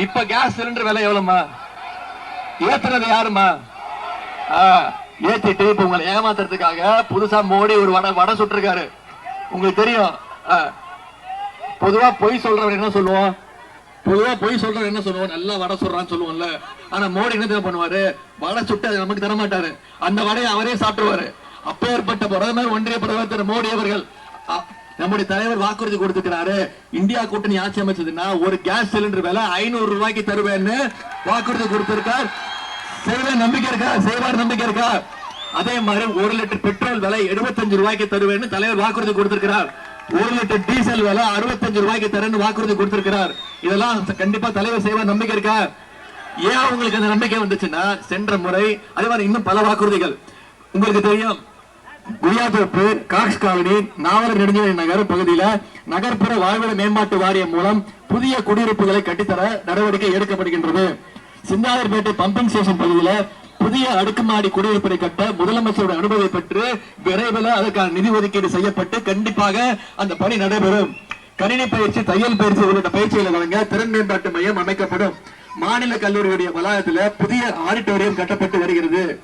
இப்ப gas cylinder விலை எவ்வளவுமா ஏத்துறது யாருமா ஆ, ஏத்திட்டு இப்ப உங்களை ஏமாத்துறதுக்காக புதுசா மோடி ஒரு வடை வடை சுட்டிருக்காரு. உங்களுக்கு தெரியும். ஆ. பொதுவா பொய் சொல்றவன் என்ன சொல்லுவோம்? பொதுவா பொய் சொல்றவன் என்ன சொல்லுவோம்? நல்லா வடை சொல்றான்னு சொல்லுவோம்ல. ஆனா மோடி என்ன பண்ணுவாரு? வடை சுட்டு அது நமக்கு தர மாட்டாரு அந்த வடையை அவரே சாப்பிடுவாரு அப்பேற்பட்ட பிரதமர் ஒன்றிய பிரதமர் திரு மோடி அவர்கள். அ, நம்முடைய தலைவர் வாக்குறுதி கொடுத்துக்கிறாரு இந்தியா கூட்டணி ஆட்சி அமைச்சதுன்னா ஒரு கேஸ் சிலிண்டர் விலை ஐநூறு ரூபாய்க்கு தருவேன்னு வாக்குறுதி கொடுத்திருக்கார். செய்வேன் நம்பிக்கை இருக்கா? செய்வார் நம்பிக்கை இருக்கா? அதே மாதிரி ஒரு லிட்டர் பெட்ரோல் விலை 75 ரூபாய்க்கு தருவேன்னு தலைவர் வாக்குறுதி கொடுத்திருக்கிறார். ஒரு லிட்டர் டீசல் விலை 65 ரூபாய்க்கு தரேன்னு வாக்குறுதி கொடுத்திருக்கிறார். இதெல்லாம் கண்டிப்பா தலைவர் செய்வார் நம்பிக்கை இருக்கா? ஏன் உங்களுக்கு அந்த நம்பிக்கை வந்துச்சுன்னா சென்ற முறை அதே மாதிரி இன்னும் பல வாக்குறுதிகள். உங்களுக்கு தெரியும் குளியாதோப்பு காக்ஸ் காலனி நாவலர் நெடுஞ்சாலை நகர் பகுதியில நகர்ப்புற வாழ்விட மேம்பாட்டு வாரியம் மூலம் புதிய குடியிருப்புகளை கட்டித்தர நடவடிக்கை எடுக்கப்படுகின்றது. சிந்தாதர்பேட்டை பம்பிங் ஸ்டேஷன் பகுதியில புதிய அடுக்குமாடி குடியிருப்பை கட்ட முதலமைச்சருடைய அனுமதி பெற்று விரைவில் அதற்கான நிதி ஒதுக்கீடு செய்யப்பட்டு கண்டிப்பாக அந்த பணி நடைபெறும். கணினி பயிற்சி தையல் பயிற்சி உள்ளிட்ட பயிற்சிகளை வழங்க திறன் மேம்பாட்டு மையம் அமைக்கப்படும். மாநில கல்லூரியுடைய வளாகத்தில் புதிய ஆடிட்டோரியம் கட்டப்பட்டு வருகிறது.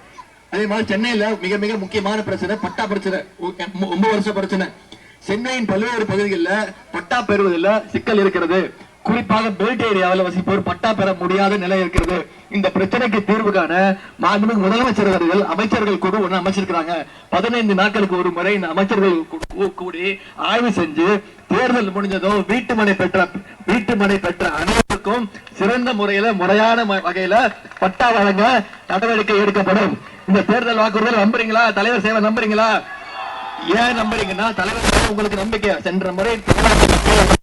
அதே மாதிரி சென்னையில மிக மிக முக்கியமான பிரச்சனை பட்டா பிரச்சனை. ஒன்பது வருஷம் பிரச்சனை. சென்னையின் பல்வேறு பகுதிகளில் பட்டா பெறுவதில் சிக்கல் இருக்கிறது. குறிப்பாக பெல்ட் ஏரியாவில் வசிப்போர் பட்டா பெற முடியாத நிலை இருக்கிறது. இந்த பிரச்சனைக்கு தீர்வு காண மாண்புமிகு முதலமைச்சர் அமைச்சர்கள் குழு ஒன்று அமைச்சிருக்கிறாங்க. பதினைந்து நாட்களுக்கு ஒரு முறை இந்த அமைச்சர்கள் கூடி ஆய்வு செஞ்சு தேர்தல் முடிஞ்சதும் வீட்டு மனை பெற்ற வீட்டு மனை பெற்ற அனைவருக்கும் சிறந்த முறையில முறையான ம- வகையில பட்டா வழங்க நடவடிக்கை எடுக்கப்படும். இந்த தேர்தல் வாக்குறுதல் நம்புறீங்களா? தலைவர் சேவை நம்புறீங்களா? ஏன் நம்புறீங்கன்னா தலைவர் உங்களுக்கு நம்பிக்கை. சென்ற முறை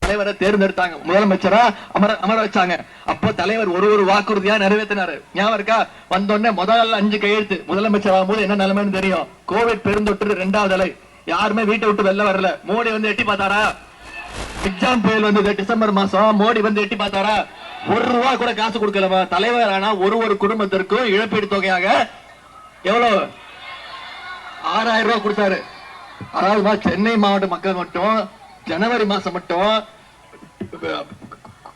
தலைவரை தேர்ந்தெடுத்தாங்க. முதலமைச்சரா அமர அமர வச்சாங்க. அப்போ தலைவர் ஒரு ஒரு வாக்குறுதியா நிறைவேற்றினாரு. ஞாபகம் இருக்கா? வந்தோடனே முதல்ல அஞ்சு கையெழுத்து. முதலமைச்சர் ஆகும்போது என்ன நிலைமைன்னு தெரியும். கோவிட் பெருந்தொற்று ரெண்டாவது அலை. யாருமே வீட்டை விட்டு வெளில வரல. மோடி வந்து எட்டி பார்த்தாரா? எக்ஸாம் புயல் வந்தது டிசம்பர் மாசம். மோடி வந்து எட்டி பார்த்தாரா? ஒரு ரூபா கூட காசு கொடுக்கலவா தலைவர் ஆனா ஒரு ஒரு குடும்பத்திற்கும் இழப்பீடு தொகையாக எவ்வளவு? ஆறாயிரம் ரூபாய் கொடுத்தாரு. அதாவது சென்னை மாவட்ட மக்கள் மட்டும் ஜனவரி மாசம் மட்டும்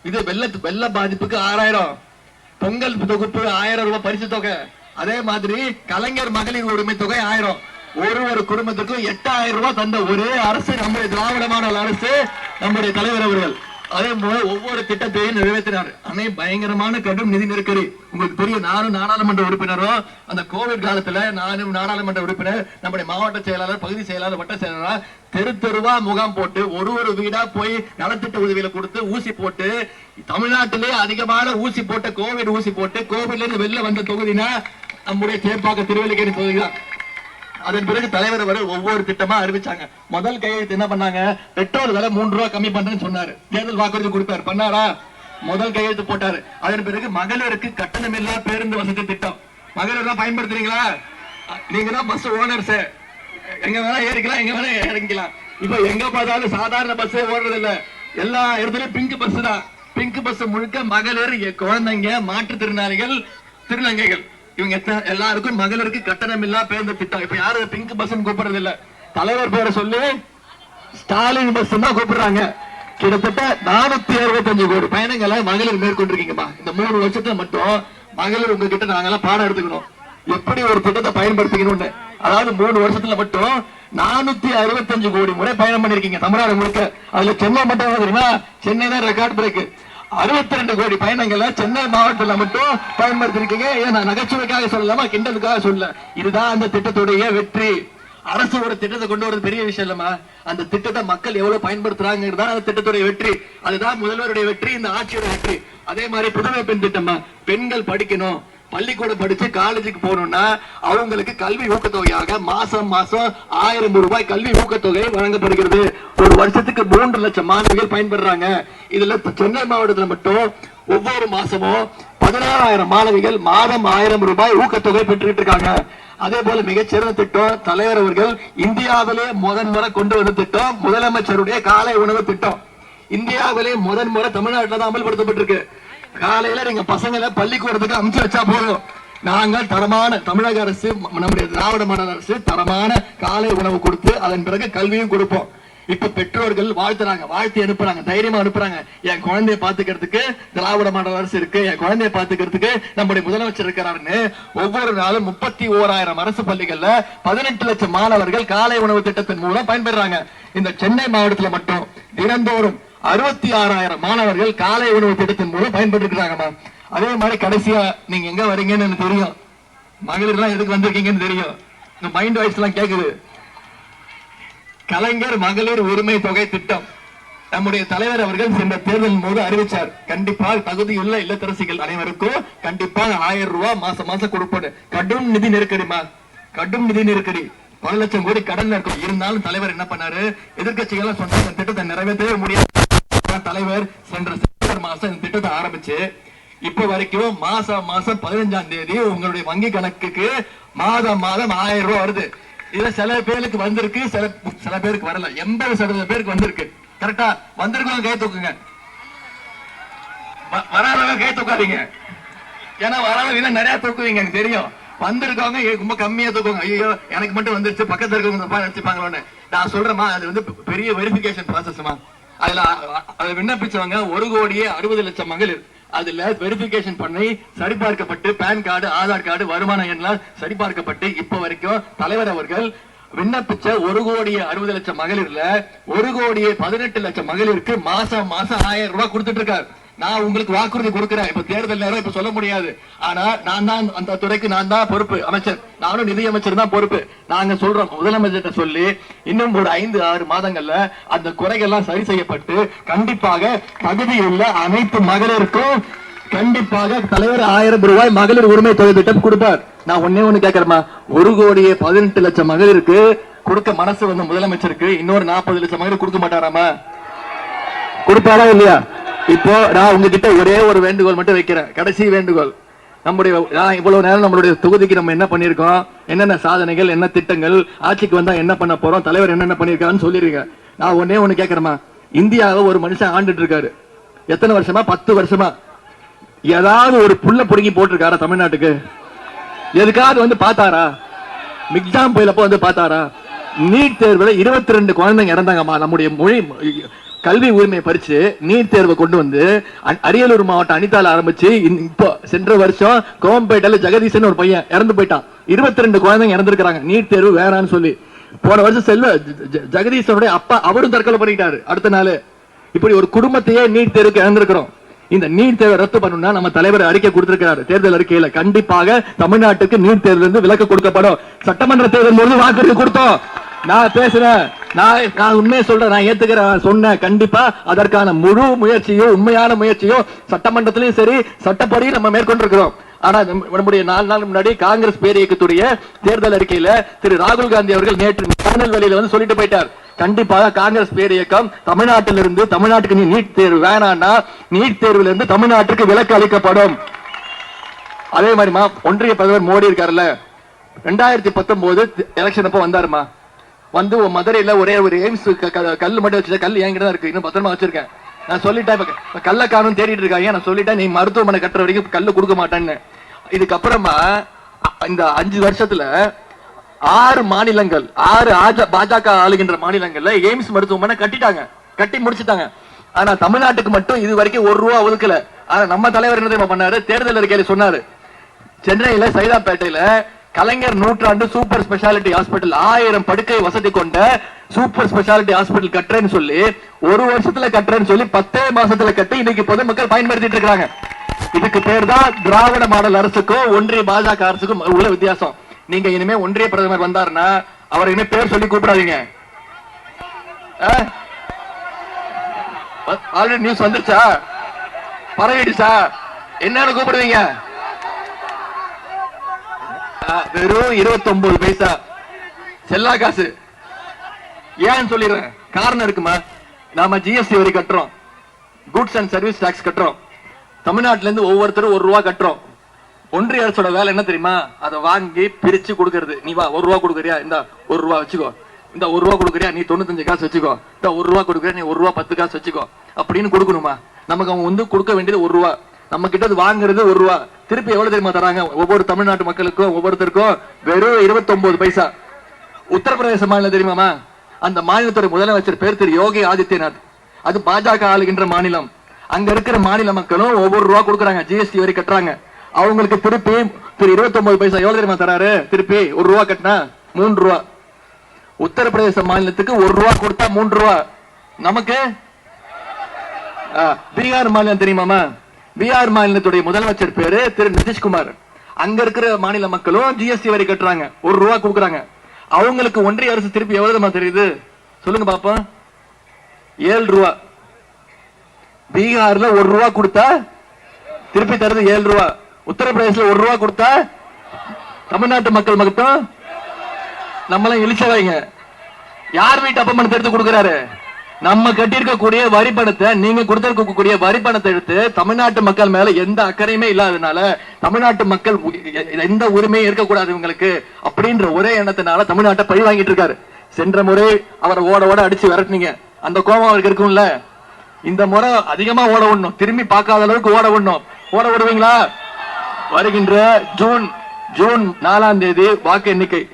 இது வெள்ள வெள்ள பாதிப்புக்கு ஆறாயிரம். பொங்கல் தொகுப்பு ஆயிரம் ரூபாய் பரிசு தொகை. அதே மாதிரி கலைஞர் மகளிர் உரிமை தொகை ஆயிரம். ஒரு ஒரு குடும்பத்துக்கும் எட்டாயிரம் ரூபாய் தந்த ஒரே அரசு நம்முடைய திராவிட மாடல் அரசு நம்முடைய தலைவர் அவர்கள். அதே போல ஒவ்வொரு திட்டத்தையும் நிறைவேற்றினார். அனை பயங்கரமான கடும் நிதி நெருக்கடி. உங்களுக்கு தெரியும் நானும் நாடாளுமன்ற உறுப்பினரும் அந்த கோவிட் காலத்துல நானும் நாடாளுமன்ற உறுப்பினர் நம்முடைய மாவட்ட செயலாளர் பகுதி செயலாளர் வட்ட செயலாளர் தெரு தெருவா முகாம் போட்டு ஒரு ஒரு வீடா போய் நலத்திட்ட உதவியில கொடுத்து ஊசி போட்டு தமிழ்நாட்டிலே அதிகமான ஊசி போட்ட கோவிட் ஊசி போட்டு கோவிட்ல இருந்து வெளில வந்த தொகுதினா நம்முடைய சேப்பாக்க திருவள்ளிக்கேணி தொகுதி தான் அதன் பிறகு தலைவர் வரை ஒவ்வொரு திட்டமா அறிவிச்சாங்க. முதல் கையெழுத்து என்ன பண்ணாங்க? பெட்ரோல் விலை மூன்று ரூபாய் கம்மி பண்றேன்னு சொன்னாரு. தேர்தல் வாக்குறுதி கொடுத்தாரு. பண்ணாரா? முதல் கையெழுத்து போட்டாரு. அதன் பிறகு மகளிருக்கு கட்டணமில்லா பேருந்து வசதி திட்டம். மகளிர் எல்லாம் பயன்படுத்துறீங்களா? நீங்க தான் பஸ் ஓனர்ஸ் எங்க வேணா ஏறிக்கலாம் எங்க வேணா இறங்கிக்கலாம். இப்ப எங்க பார்த்தாலும் சாதாரண பஸ் ஓடுறது இல்ல எல்லா இடத்துலயும் பிங்க் பஸ் தான். பிங்க் பஸ் முழுக்க மகளிர் குழந்தைங்க மாற்றுத்திறனாளிகள் திருநங்கைகள். இவங்க எத்தனை எல்லாருக்கும் மகளிருக்கு கட்டணம் இல்லா பேருந்து திட்டம். இப்ப யாரும் பிங்க் பஸ் கூப்பிடுறது இல்ல? தலைவர் பேரை சொல்லி ஸ்டாலின் பஸ் தான் கூப்பிடுறாங்க. கிட்டத்தட்ட நானூத்தி அறுபத்தஞ்சு கோடி பயணங்களை மகளிர் மேற்கொண்டிருக்கீங்கம்மா. இந்த மூணு வருஷத்துல மட்டும் மகளிர் உங்ககிட்ட நாங்கெல்லாம் பாடம் எடுத்துக்கணும். எப்படி ஒரு திட்டத்தை பயன்படுத்திக்கணும்னு. அதாவது மூணு வருஷத்துல மட்டும் நானூத்தி அறுபத்தஞ்சு கோடி முறை பயணம் பண்ணிருக்கீங்க தமிழ்நாடு முழுக்க. அதுல சென்னை மட்டும் சென்னை தான் ரெக்கார்ட் பிரேக் அறுபத்தி ரெண்டு கோடி பயணங்களை சென்னை மாவட்டத்துல மட்டும் பயன்படுத்திருக்கீங்க. ஏன் நான் நகைச்சுவைக்காக சொல்லலாமா? கிண்டலுக்காக சொல்ல இதுதான் அந்த திட்டத்துடைய வெற்றி. அரசு ஒரு திட்டத்தை கொண்டு வரது பெரிய விஷயம் இல்லமா அந்த திட்டத்தை மக்கள் எவ்வளவு பயன்படுத்துறாங்கிறது தான் அந்த திட்டத்துடைய வெற்றி. அதுதான் முதல்வருடைய வெற்றி இந்த ஆட்சியோட வெற்றி. அதே மாதிரி புதுமை பெண் திட்டமா பெண்கள் படிக்கணும். பள்ளிக்கூடம் படிச்சு காலேஜுக்கு போகணும்னா அவங்களுக்கு கல்வி ஊக்கத்தொகையாக மாசம் மாசம் ஆயிரம் ரூபாய் கல்வி ஊக்கத்தொகை வழங்கப்படுகிறது. ஒரு வருஷத்துக்கு மூன்று லட்சம் மாணவிகள் பயன்படுறாங்க இதுல சென்னை மாவட்டத்தில் மட்டும் ஒவ்வொரு மாசமும் பதினாறாயிரம் மாணவிகள் மாதம் ஆயிரம் ரூபாய் ஊக்கத்தொகை பெற்றுக்கிட்டு இருக்காங்க. அதே போல மிகச்சிறந்த திட்டம் தலைவர் அவர்கள் இந்தியாவிலே முதன் முறை கொண்டு வந்த திட்டம் முதலமைச்சருடைய காலை உணவு திட்டம். இந்தியாவிலே முதன் முறை தமிழ்நாட்டில் தான் அமல்படுத்தப்பட்டிருக்கு. காலையில நீங்க பசங்களை பள்ளிக்கூடத்துக்கு அமுச்சு வச்சா போதும். நாங்கள் தரமான தமிழக அரசு நம்முடைய திராவிட மாநில அரசு தரமான காலை உணவு கொடுத்து அதன் பிறகு கல்வியும் கொடுப்போம். இப்ப பெற்றோர்கள் வாழ்த்துறாங்க வாழ்த்தி அனுப்புறாங்க தைரியமா அனுப்புறாங்க. என் குழந்தைய பாத்துக்கிறதுக்கு திராவிட மாடல் அரசு இருக்கு. என் குழந்தைய பாத்துக்கிறதுக்கு நம்முடைய முதலமைச்சர் இருக்கிறாருன்னு ஒவ்வொரு நாளும் முப்பத்தி ஓராயிரம் அரசு பள்ளிகள்ல பதினெட்டு லட்சம் மாணவர்கள் காலை உணவு திட்டத்தின் மூலம் பயன்பெறாங்க. இந்த சென்னை மாவட்டத்துல மட்டும் தினந்தோறும் அறுபத்தி ஆறாயிரம் மாணவர்கள் காலை உணவு திட்டத்தின் மூலம் பயன்பெற்று இருக்கிறாங்கம்மா அதே மாதிரி கடைசியா நீங்க எங்க வரீங்கன்னு எனக்கு தெரியும். மகளிர் எல்லாம் எதுக்கு வந்திருக்கீங்கன்னு தெரியும். இந்த மைண்ட் வாய்ஸ் எல்லாம் கேக்குது. கலைஞர் மகளிர் உரிமை தொகை திட்டம். நம்முடைய தலைவர் அவர்கள் சென்ற தேர்தலின் போது அறிவிச்சார். கண்டிப்பாக தகுதியுள்ள இல்லத்தரசிகள் அனைவருக்கும் கண்டிப்பாக ஆயிரம் ரூபாய் மாசம் மாசம் கொடுப்பது கடும் நிதி நெருக்கடிமா கடும் நிதி நெருக்கடி. பல லட்சம் கோடி கடன்ல இருக்கும் இருந்தாலும் தலைவர் என்ன பண்ணாரு? எதிர்கட்சிகள் சொன்ன திட்டத்தை நிறைவேற்றவே முடியாது. தான் தலைவர் சென்ற செப்டம்பர் மாசம் இந்த திட்டத்தை ஆரம்பிச்சு இப்ப வரைக்கும் மாசம் மாசம் பதினஞ்சாம் தேதி உங்களுடைய வங்கி கணக்குக்கு மாதம் மாதம் ஆயிரம் ரூபாய் வருது. இதுல சில பேருக்கு வந்திருக்கு சில சில பேருக்கு வரல. எண்பது சதவீத பேருக்கு வந்திருக்கு. கரெக்டா வந்திருக்கவங்க கை தூக்குங்க. வராதவங்க கை தூக்காதீங்க. ஏன்னா வராதவங்க நிறைய தூக்குவீங்க எனக்கு தெரியும். வந்திருக்கவங்க ரொம்ப கம்மியா தூக்குவாங்க. ஐயோ எனக்கு மட்டும் வந்துருச்சு பக்கத்துல இருக்கவங்க நினைச்சுப்பாங்களோன்னு. நான் சொல்றேமா அது வந்து பெரிய வெரிஃபிகேஷன் ப்ராசஸ்மா அதுல அ- அதை விண்ணப்பிச்சவங்க ஒரு கோடியே அறுபது லட்சம் மகளிர் அதுல வெரிபிகேஷன் பண்ணி சரிபார்க்கப்பட்டு பேன் கார்டு ஆதார் கார்டு வருமான எண்ணெல்லாம் சரிபார்க்கப்பட்டு இப்ப வரைக்கும் தலைவர் அவர்கள் விண்ணப்பிச்ச ஒரு கோடியே அறுபது லட்சம் மகளிர்ல ஒரு கோடியே பதினெட்டு லட்சம் மகளிருக்கு மாசம் மாசம் ஆயிரம் ரூபாய் கொடுத்துட்டு இருக்காரு. நான் உங்களுக்கு வாக்குறுதி கொடுக்கிறேன். இப்ப தேர்தல் நேரம் இப்ப சொல்ல முடியாது. ஆனா நான் தான் அந்த துறைக்கு நான் தான் பொறுப்பு. அமைச்சர் நானும் நிதி அமைச்சர் தான் பொறுப்பு. நாங்க சொல்றோம். முதலமைச்சர்கிட்ட சொல்லி இன்னும் ஒரு ஐந்து ஆறு மாதங்கள்ல அந்த குறைகள்லாம் சரி செய்யப்பட்டு கண்டிப்பாக தகுதியுள்ள அனைத்து மகளிருக்கும் கண்டிப்பாக தலைவர் ஆயிரம் ரூபாய் மகளிர் உரிமை தொகை திட்டம் கொடுப்பார். நான் ஒன்னே ஒண்ணு கேட்கறேமா ஒரு கோடியே பதினெட்டு லட்சம் மகளிருக்கு கொடுக்க மனசு வந்து முதலமைச்சருக்கு இன்னொரு நாற்பது லட்சம் மகளிர் கொடுக்க மாட்டாராமா கொடுப்பாரா இல்லையா? இப்போ நான் உங்ககிட்ட ஒரே ஒரு வேண்டுகோள் மட்டும் வைக்கிறேன். கடைசி வேண்டுகோள். நம்முடைய நான் இவ்வளவு நேரம் நம்மளுடைய தொகுதிக்கு நம்ம என்ன பண்ணிருக்கோம் என்னென்ன சாதனைகள் என்ன திட்டங்கள் ஆட்சிக்கு வந்தா என்ன பண்ண போறோம் தலைவர் என்னென்ன பண்ணிருக்காருன்னு சொல்லிருங்க. நான் ஒன்னே ஒண்ணு கேக்குறேமா இந்தியாவை ஒரு மனுஷன் ஆண்டுட்டு இருக்காரு எத்தனை வருஷமா? பத்து வருஷமா. ஏதாவது ஒரு புள்ள புடுங்கி போட்டிருக்காரா தமிழ்நாட்டுக்கு? எதுக்காவது வந்து பார்த்தாரா? மிக்ஜாம் புயலப்போ வந்து பார்த்தாரா? நீட் தேர்வுல இருபத்தி ரெண்டு குழந்தைங்க இறந்தாங்கம்மா. நம்முடைய மொழி கல்வி உரிமை பறிச்சு நீட் தேர்வை கொண்டு வந்து அ- அரியலூர் மாவட்டம் அனிதால ஆரம்பிச்சு இப்போ சென்ற வருஷம் கோவம்பேட்டையில ஜெகதீசன் ஒரு பையன் இறந்து போயிட்டான். இருபத்தி ரெண்டு குழந்தைங்க இறந்துருக்காங்க நீட் தேர்வு வேறான்னு சொல்லி. போன வருஷம் செல்வ ஜெகதீசனுடைய அப்பா அவரும் தற்கொலை பண்ணிட்டாரு. அடுத்த நாள் இப்படி ஒரு குடும்பத்தையே நீட் தேர்வுக்கு இழந்திருக்கிறோம். இந்த நீட் தேர்வை ரத்து பண்ணணும்னா நம்ம தலைவர் அறிக்கை கொடுத்திருக்கிறாரு. தேர்தல் அறிக்கையில கண்டிப்பாக தமிழ்நாட்டுக்கு நீட் தேர்வுல இருந்து விலக்கு கொடுக்கப்படும். சட்டமன்ற தேர்தல் போது வாக்குறுதி கொடுத்தோம். நான் பேசுறேன். நான் நான் உண்மையை சொல்றேன். நான் ஏத்துக்கிறேன் சொன்னேன். கண்டிப்பா அதற்கான முழு முயற்சியும் உண்மையான முயற்சியும் சட்டமன்றத்திலையும் சரி சட்டப்படி நம்ம மேற்கொண்டிருக்கிறோம். ஆனா நம்முடைய நாலு நாள் முன்னாடி காங்கிரஸ் பேரியக்கத்துடைய தேர்தல் அறிக்கையில திரு ராகுல் காந்தி அவர்கள் நேற்று திருநெல்வேலியில வந்து சொல்லிட்டு போயிட்டார். கண்டிப்பாக காங்கிரஸ் பேர் இயக்கம் தமிழ்நாட்டிலிருந்து தமிழ்நாட்டுக்கு நீ நீட் தேர்வு வேணாம்னா நீட் தேர்வுல இருந்து தமிழ்நாட்டுக்கு விலக்கு அளிக்கப்படும். அதே மாதிரிமா ஒன்றிய பிரதமர் மோடி இருக்காருல்ல. ரெண்டாயிரத்தி பத்தொன்பது எலெக்ஷன் அப்போ வந்தாருமா? வந்து உன் மதுரையில ஒரே ஒரு எய்ம்ஸ் கல் மட்டும் வச்சு கல் என்கிட்ட தான் இருக்கு. இன்னும் பத்திரமா வச்சிருக்கேன். நான் சொல்லிட்டேன் இப்ப கல்ல காணும் தேடிட்டு இருக்காங்க. நான் சொல்லிட்டேன் நீ மருத்துவமனை கட்டுற வரைக்கும் கல்லு கொடுக்க மாட்டேன்னு. இதுக்கப்புறமா இந்த அஞ்சு வருஷத்துல ஆறு மாநிலங்கள் ஆறு பாஜக ஆளுகின்ற மாநிலங்கள்ல எய்ம்ஸ் மருத்துவமனை கட்டிட்டாங்க. கட்டி முடிச்சிட்டாங்க. ஆனா தமிழ்நாட்டுக்கு மட்டும் இது வரைக்கும் ஒரு ரூபா ஒதுக்கல. ஆனா நம்ம தலைவர் என்ன தெரியுமா பண்ணாரு? தேர்தல் அறிக்கையில சொன்னாரு. சென்னையில சைதாப்பேட்டையில கலைஞர் நூற்றாண்டு சூப்பர் ஸ்பெஷாலிட்டி ஹாஸ்பிட்டல் ஆயிரம் படுக்கை வசதி கொண்ட சூப்பர் ஸ்பெஷாலிட்டி ஹாஸ்பிட்டல் கட்டுறேன்னு சொல்லி ஒரு வருஷத்துல கட்டுறேன்னு சொல்லி பத்தே மாசத்துல கட்டி இன்னைக்கு பொதுமக்கள் பயன்படுத்திட்டு இருக்காங்க இதுக்கு பேர் தான் திராவிட மாடல் அரசுக்கும் ஒன்றிய பாஜக அரசுக்கும் உள்ள வித்தியாசம். நீங்க இனிமே ஒன்றிய பிரதமர் வந்தாருன்னா அவர் இனிமே பேர் சொல்லி கூப்பிடாதீங்க. ஆல்ரெடி நியூஸ் வந்துருச்சா? பரவிடுச்சா? என்னன்னு கூப்பிடுவீங்க? வெறும் இருபத்தி ஒன்பது பைசா. செல்லா காசு. ஏன்னு சொல்லிடுறேன். காரணம் இருக்குமா? நாம ஜிஎஸ்டி வரி கட்டுறோம். குட்ஸ் அண்ட் சர்வீஸ் டாக்ஸ் கட்டுறோம். தமிழ்நாட்டுல இருந்து ஒவ்வொருத்தரும் ஒரு ரூபா கட்டுறோம். ஒன்றிய அரசோட வேலை என்ன தெரியுமா? அதை வாங்கி பிரிச்சு கொடுக்கறது. நீ வா ஒரு ரூபா கொடுக்குறியா? இந்த ஒரு ரூபா வச்சுக்கோ. இந்த ஒரு ரூபா கொடுக்குறியா? நீ தொண்ணூத்தஞ்சு காசு வச்சுக்கோ. இந்த ஒரு ரூபா கொடுக்குறியா? நீ ஒரு ரூபா பத்து காசு வச்சுக்கோ. அப்படின்னு கொடுக்கணுமா? நமக்கு அவங்க வந்து கொடுக்க வேண்டியது ஒரு ரூபா. நம்ம கிட்ட வாங்குறது ஒரு ரூபா. திருப்பி எவ்வளவு தெரியுமா தராங்க? ஒவ்வொரு தமிழ்நாட்டு மக்களுக்கும் ஒவ்வொருத்தருக்கும் வெறும் 29 பைசா. உத்தரப்பிரதேச மாநிலம் தெரியுமாமா? அந்த மாநிலத்துடைய முதலமைச்சர் பேர் திரு யோகி ஆதித்யநாத். அது பாஜக ஆளுகின்ற மாநிலம். அங்க இருக்கிற மாநில மக்களும் ஒவ்வொரு ரூபா கொடுக்குறாங்க. ஜிஎஸ்டி வரி கட்டுறாங்க. அவங்களுக்கு திருப்பி திரு இருபத்தி ஒன்பது பைசா எவ்வளவு தெரியுமா தராரு? திருப்பி ஒரு ரூபா கட்டினா மூன்று ரூபா. உத்தரப்பிரதேச மாநிலத்துக்கு ஒரு ரூபா கொடுத்தா மூன்று ரூபா. நமக்கு? ஆ, பீகார் மாநிலம் தெரியுமாமா? பீகார் மாநிலத்துடைய முதலமைச்சர் பேரு திரு நிதிஷ்குமார். அங்க இருக்கிற மாநில மக்களும் ஜிஎஸ்டி வரி கட்டுறாங்க. ஒரு ரூபா கொடுக்குறாங்க. அவங்களுக்கு ஒன்றிய அரசு திருப்பி எவ்வளவு தெரியுது? சொல்லுங்க பாப்போம் ஏழு ரூபா. பீகார்ல ஒரு ரூபா கொடுத்தா திருப்பி தருது ஏழு ரூபா. உத்தரப்பிரதேசல ஒரு ரூபா கொடுத்தா தமிழ்நாட்டு மக்கள் மட்டும் நம்மளாம் இழிச்சவைங்க யார் வீட்டு அப்பமனத்தை எடுத்து கொடுக்குறாரு? நம்ம கட்டியிருக்கக்கூடிய வரி பணத்தை நீங்க கொடுத்திருக்கக்கூடிய வரி பணத்தை எடுத்து தமிழ்நாட்டு மக்கள் மேல எந்த அக்கறையுமே இல்லாதனால தமிழ்நாட்டு மக்கள் எந்த உரிமையும் இருக்கக்கூடாது இவங்களுக்கு அப்படின்ற ஒரே எண்ணத்தினால தமிழ்நாட்டை பழி வாங்கிட்டு இருக்காரு. சென்ற முறை அவரை ஓட ஓட அடிச்சு விரட்டுனீங்க. அந்த கோபம் அவருக்கு இருக்கும்ல? இந்த முறை அதிகமா ஓட விடணும். திரும்பி பார்க்காத அளவுக்கு ஓட விடணும். ஓட விடுவீங்களா? வருகின்ற ஜூன் ஜூன் நாலாம் தேதி வாக்கு எண்ணிக்கை.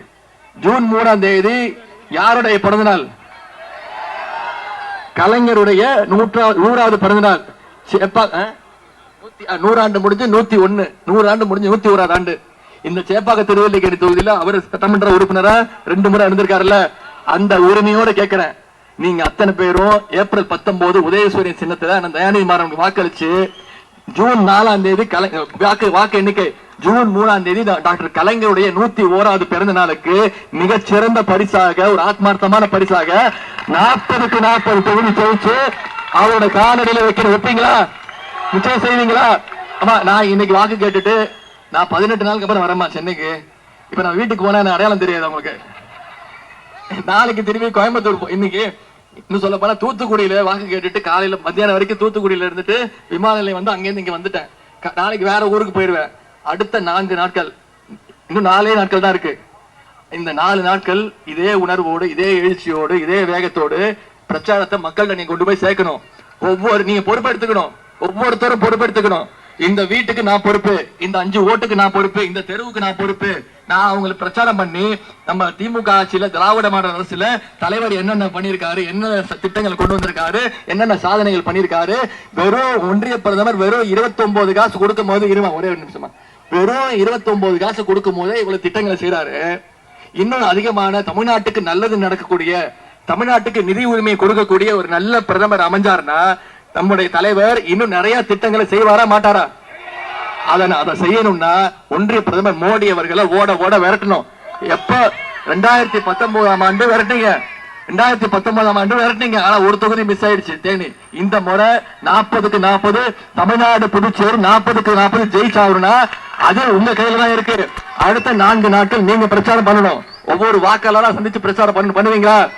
ஜூன் மூணாம் தேதி யாருடைய பிறந்தநாள்? கலைஞருடைய நூற்றா நூறாவது பிறந்த நாள் ஆ? நூறாண்டு முடிஞ்சு நூத்தி ஒன்னு நூறாண்டு முடிஞ்சு நூத்தி ஓராது ஆண்டு. இந்த சேப்பாக்க திருவல்லிக்கேணி தொகுதியில அவர் சட்டமன்ற உறுப்பினரா ரெண்டு முறை இருந்திருக்காருல்ல அந்த உரிமையோட கேட்கிறேன் நீங்க அத்தனை பேரும் ஏப்ரல் பத்தொன்பது உதயசூரியன் சின்னத்துல அந்த தயாநிதி மாறனுக்கு வாக்களிச்சு ஜூன் நாலாம் தேதி கலை வாக்கு வாக்கு எண்ணிக்கை ஜூன் மூணாம் தேதி டாக்டர் கலைஞருடைய நூத்தி ஓராவது பிறந்த நாளுக்கு மிகச்சிறந்த பரிசாக ஒரு ஆத்மார்த்தமான பரிசாக நாற்பதுக்கு நாற்பது தொகுதி ஜெயிச்சு அவரோட காலடியில வைக்கிற வைப்பீங்களா? நிச்சயம் செய்வீங்களா? ஆமா நான் இன்னைக்கு வாக்கு கேட்டுட்டு நான் பதினெட்டு நாளுக்கு அப்புறம் வரமா சென்னைக்கு. இப்ப நான் வீட்டுக்கு போனா எனக்கு அடையாளம் தெரியாது உங்களுக்கு. நாளைக்கு திரும்பி கோயம்புத்தூர் போ- இன்னைக்கு இன்னும் சொல்ல போனா தூத்துக்குடியில வாக்கு கேட்டுட்டு காலையில மத்தியானம் வரைக்கும் தூத்துக்குடியில இருந்துட்டு விமான நிலையம் வந்து அங்கேருந்து இங்க வந்துட்டேன். நாளைக்கு வேற ஊருக்கு போயிருவேன். அடுத்த நான்கு நாட்கள் இன்னும் நாலே நாட்கள் தான் இருக்கு. இந்த நாலு நாட்கள் இதே உணர்வோடு இதே எழுச்சியோடு இதே வேகத்தோடு பிரச்சாரத்தை மக்கள்கிட்ட நீங்க கொண்டு போய் சேர்க்கணும். ஒவ்வொரு நீங்க பொறுப்பெடுத்துக்கணும். ஒவ்வொருத்தரும் பொறுப்பெடுத்துக்கணும். இந்த வீட்டுக்கு நான் பொறுப்பு இந்த அஞ்சு ஓட்டுக்கு நான் பொறுப்பு இந்த தெருவுக்கு நான் பொறுப்பு. நான் அவங்களுக்கு பிரச்சாரம் பண்ணி நம்ம திமுக ஆட்சியில திராவிட மாடல் அரசுல தலைவர் என்னென்ன பண்ணியிருக்காரு என்னென்ன திட்டங்கள் கொண்டு வந்திருக்காரு என்னென்ன சாதனைகள் பண்ணியிருக்காரு வெறும் ஒன்றிய பிரதமர் வெறும் 29 காசு கொடுக்கும் போது இருமா ஒரே ஒரு நிமிஷமா. வெறும் 29 காசு கொடுக்கும் போதே இவ்வளவு திட்டங்களை செய்யறாரு இன்னும் அதிகமான தமிழ்நாட்டுக்கு நல்லது நடக்கக்கூடிய தமிழ்நாட்டுக்கு நிதி உரிமை கொடுக்கக்கூடிய ஒரு நல்ல பிரதமர் அமைஞ்சாருன்னா நம்முடைய தலைவர் இன்னும் நிறைய திட்டங்களை செய்வாரா மாட்டாரா? அதை அதை செய்யணும்னா ஒன்றிய பிரதமர் மோடி அவர்களை ஓட ஓட விரட்டணும். எப்ப? ரெண்டாயிரத்தி பத்தொன்பதாம் ஆண்டு விரட்டுங்க ரெண்டாயிரத்தி பத்தொன்பதாம் ஆண்டு விரட்டுங்க ஆனா ஒரு தொகுதி மிஸ் ஆயிடுச்சு. தேனி இந்த முறை நாற்பதுக்கு நாற்பது தமிழ்நாடு புதுச்சேரி நாற்பதுக்கு நாற்பது ஜெயிச்சாருன்னா அது உங்க கையில தான் இருக்கு. அடுத்த நான்கு நாட்கள் நீங்க பிரச்சாரம் பண்ணணும். ஒவ்வொரு வாக்காளரா சந்திச்சு பிரச்சாரம் பண்ண பண்ணுவீங்களா?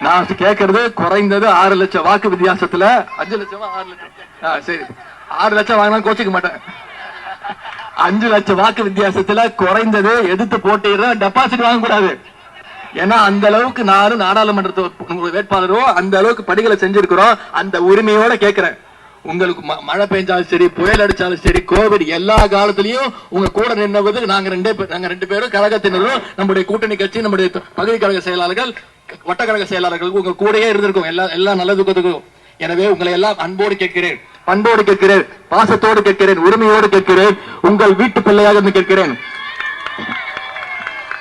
நான் கேட்கறது குறைந்தது ஆறு லட்சம் வாக்கு வித்தியாசத்துல. அஞ்சு லட்சமா ஆறு லட்சம்? சரி. ஆறு லட்சம் வாங்கினா கோச்சிக்க மாட்டேன். அஞ்சு லட்சம் வாக்கு வித்தியாசத்துல குறைந்தது எதிர்த்து போட்டிடுற டெபாசிட் வாங்க கூடாது. ஏன்னா அந்த அளவுக்கு நானும் நாடாளுமன்றத்து வேட்பாளரும் அந்த அளவுக்கு படிகளை செஞ்சிருக்கிறோம். அந்த உரிமையோட கேட்கிறேன் உங்களுக்கு ம- மழை பெஞ்சாலும் சரி புயல் அடிச்சாலும் சரி கோவிட் எல்லா காலத்திலயும் உங்க கூட நின்னவது நாங்க ரெண்டே நாங்க ரெண்டு பேரும் கழகத்தினரும் நம்முடைய கூட்டணி கட்சி நம்முடைய பகுதி கழக செயலாளர்கள் வட்டக்கழக செயலாளர்கள் உங்க கூடயே இருந்திருக்கும். எல்லா எல்லா நல்லதுக்கும் எனவே உங்களை எல்லாம் அன்போடு கேட்கிறேன். பண்போடு கேட்கிறேன். பாசத்தோடு கேட்கிறேன். உரிமையோடு கேட்கிறேன். உங்கள் வீட்டு பிள்ளையாக இருந்து கேட்கிறேன்.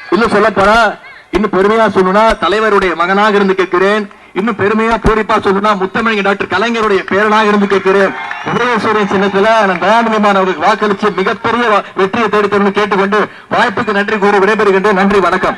இன்னும் சொல்ல போனா இன்னும் பெருமையா சொல்லணும்னா தலைவருடைய மகனாக இருந்து கேட்கிறேன். இன்னும் பெருமையா பூரிப்பா சொல்லணும்னா முத்தமிழ் டாக்டர் கலைஞருடைய பேரனாக இருந்து கேட்கிறேன். உதயசூரியன் சின்னத்துல நான் தயாநிதிமான் அவருக்கு வாக்களித்து மிகப்பெரிய வெற்றியை தேடித்தரணும் கேட்டுக்கொண்டு வாய்ப்புக்கு நன்றி கூறி விடைபெறுகின்றேன். நன்றி வணக்கம்.